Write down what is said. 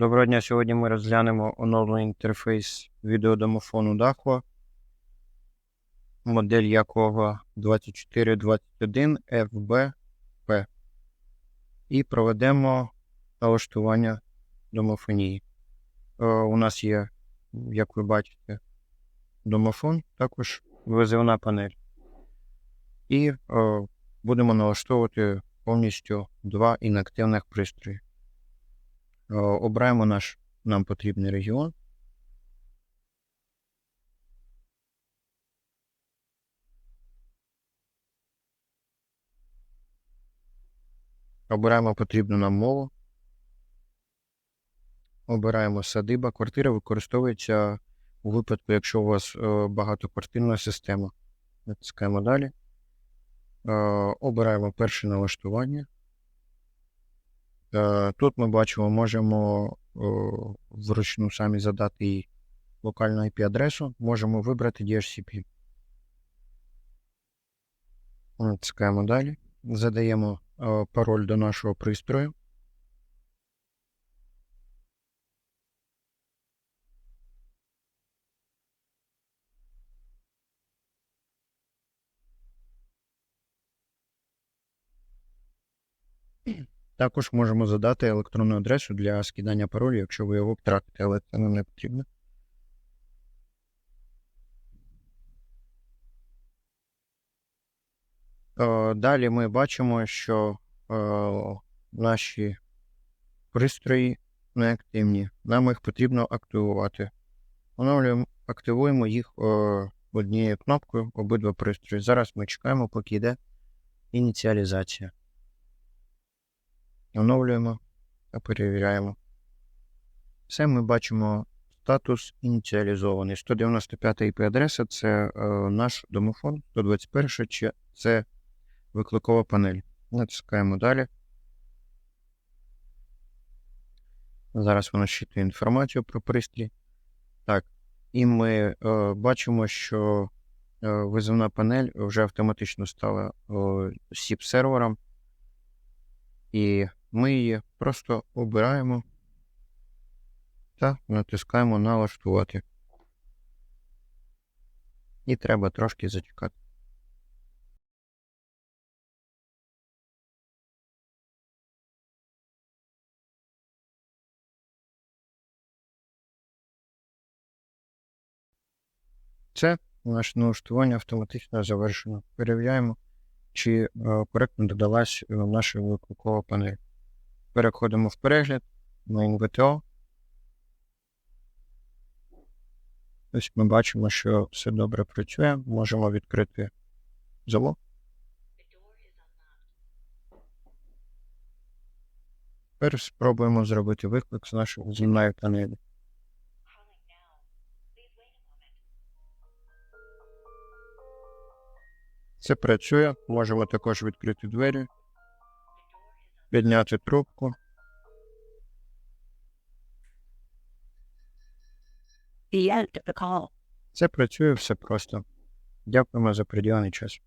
Доброго дня. Сьогодні ми розглянемо оновлений інтерфейс відеодомофону Dahua, модель якого 2421 FBP. І проведемо налаштування домофонії. Е, У нас є, як ви бачите, домофон, також визивна панель. І е, будемо налаштовувати повністю два інактивних пристрої. Е, Обираємо наш нам потрібний регіон. Обираємо потрібну нам мову. Обираємо садиба. Квартира використовується у випадку, якщо у вас е, багатоквартирна система. Натискаємо далі. Е, Обираємо перше налаштування. Е, Тут ми бачимо, можемо е, вручну самі задати їй локальну IP-адресу, можемо вибрати DHCP. Натискаємо далі. Задаємо е, пароль до нашого пристрою. Також можемо задати електронну адресу для скидання паролю, якщо ви його втратите, але це не потрібно. Е, Далі ми бачимо, що е, наші пристрої неактивні. Нам їх потрібно активувати. Оновлюємо, активуємо їх е, однією кнопкою обидва пристрої. Зараз ми чекаємо, поки йде ініціалізація. Оновлюємо та перевіряємо. Все ми бачимо статус ініціалізований. 195 IP-адреса це е, наш домофон, 121 чи це викликова панель. Натискаємо далі. Зараз вона щитує інформацію про пристрій. Так, і ми е, бачимо, що е, визовна панель вже автоматично стала е, SIP-сервером. І ми її просто обираємо та натискаємо налаштувати. І треба трошки зачекати. Це наше налаштування автоматично завершено. Перевіряємо, чи е, коректно додалась е, наша викликова панель. Переходимо в перегляд на NVTO. Ось ми бачимо, що все добре працює. Можемо відкрити замок. Тепер спробуємо зробити виклик з нашої земної панелі. Це працює. Можемо також відкрити двері, підняти трубку. Це працює все просто. Дякуємо за приділений час.